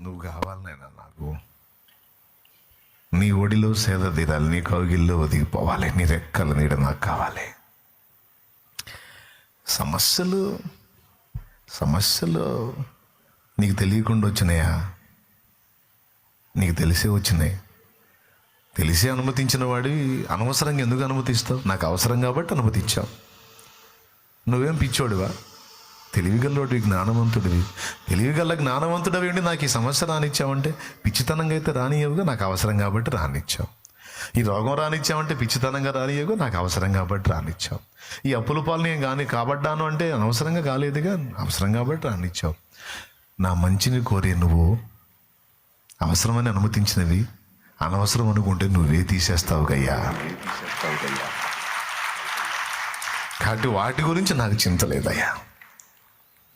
నువ్వు కావాలి నేను నాకు. నీ ఒడిలో సేద తీరాలి నీ కౌగిల్లో ఒదిగిపోవాలి నీ రెక్కల నీడ నాకు కావాలి. సమస్యలు సమస్యలు నీకు తెలియకుండా వచ్చినాయా? నీకు తెలిసే వచ్చినాయి. తెలిసే అనుమతించిన వాడి అనవసరంగా ఎందుకు అనుమతిస్తావు? నాకు అవసరం కాబట్టి అనుమతించావు నువ్వేం పిచ్చోడివా? తెలివిగల్లోడివి జ్ఞానవంతుడివి. తెలివిగల్ల జ్ఞానవంతుడివి ఉండి నాకు ఈ సమస్య రానిచ్చావంటే పిచ్చితనంగా అయితే రానియవుగా నాకు అవసరం కాబట్టి రానిచ్చావు. ఈ రోగం రానిచ్చావంటే పిచ్చితనంగా రానియవుగా నాకు అవసరం కాబట్టి రానిచ్చావు. ఈ అప్పుల పాలు నేను కానీ కాబడ్డాను అంటే అనవసరంగా కాలేదుగా అవసరం కాబట్టి రానిచ్చావు. నా మంచిని కోరే నువ్వు అవసరమని అనుమతించినవి అనవసరం అనుకుంటే నువ్వే తీసేస్తావు గయ్యా. కాబట్టి వాటి గురించి నాకు చింత లేదయ్యా.